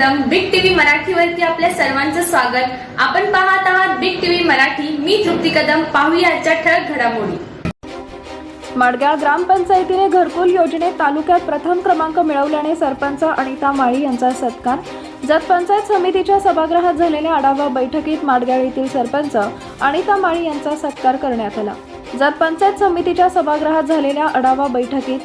Big TV मराठीवरती आपल्या सर्वांचं स्वागत. आपण पाहत आहात बिग टीव्ही मराठी. मी तृप्ती कदम. पाहूया आजच्या ठळक घडामोडी. माडगाव ग्रामपंचायतीने घरकुल योजनेत तालुक्यात प्रथम क्रमांक मिळवल्याने सरपंच अनिता माळी यांचा सत्कार. जत पंचायत समितीच्या सभागृहात झालेल्या आढावा बैठकीत माडगाव येथील सरपंच अनिता माळी यांचा सत्कार करण्यात आला. जत पंचायत समितीच्या सभागृहात झालेल्या आढावा बैठकीत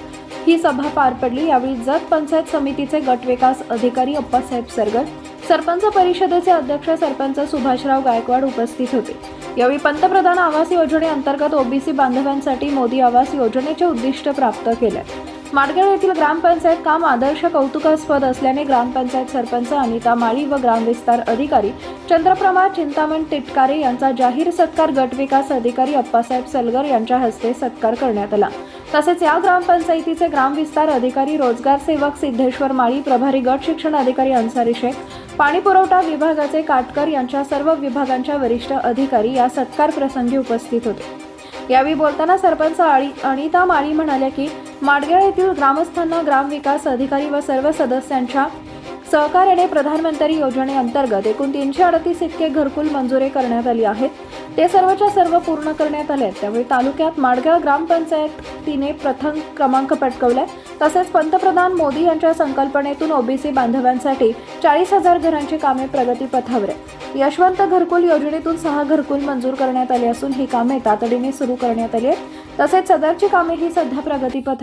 ही सभा पार पडली. यावेळी जत पंचायत समितीचे गट विकास अधिकारी अप्पासाहेब सरगर सरपंच परिषदेचे अध्यक्ष सरपंच सुभाषराव गायकवाड उपस्थित होते. यावेळी पंतप्रधान आवास योजनेअंतर्गत ओबीसी बांधवांसाठी मोदी आवास योजनेचे उद्दिष्ट प्राप्त केले. माडगाव येथील ग्रामपंचायत काम आदर्श कौतुकास्पद असल्याने ग्रामपंचायत सरपंच अनिता माळी व ग्रामविस्तार अधिकारी चंद्रप्रमा चिंतामण तिटकारे यांचा जाहीर सत्कार गट विकास अधिकारी अप्पासाहेब सलगर यांच्या हस्ते सत्कार करण्यात आला. तसेच या ग्रामपंचायतीचे ग्रामविस्तार अधिकारी रोजगार सेवक सिद्धेश्वर माळी प्रभारी गट शिक्षण अधिकारी अन्सारी शेख पाणी पुरवठा विभागाचे काटकर यांच्या सर्व विभागांच्या वरिष्ठ अधिकारी या सत्कार प्रसंगी उपस्थित होते. यावेळी बोलताना सरपंच आळी अनिता माळी म्हणाल्या की माडगेळ येथील ग्रामस्थांना ग्रामविकास अधिकारी व सर्व सदस्यांच्या सहकार्याने प्रधानमंत्री योजनेअंतर्गत एकूण तीनशे अडतीस इतके घरकुल मंजुरे करण्यात आली आहेत. ते सर्वच्या सर्व पूर्ण करण्यात आले आहेत. त्यावेळी तालुक्यात माडगाव ग्रामपंचायतीने प्रथम क्रमांक पटकवलाय. तसेच पंतप्रधान मोदी यांच्या संकल्पनेतून ओबीसी बांधवांसाठी चाळीस हजार घरांची कामे प्रगतीपथावर आहे यशवंत घरकुल योजनेतून सहा घरकुल मंजूर करण्यात आले असून ही कामे तातडीने सुरू करण्यात आली आहेत. तसेच सदरची कामे ही सध्या प्रगतीपथ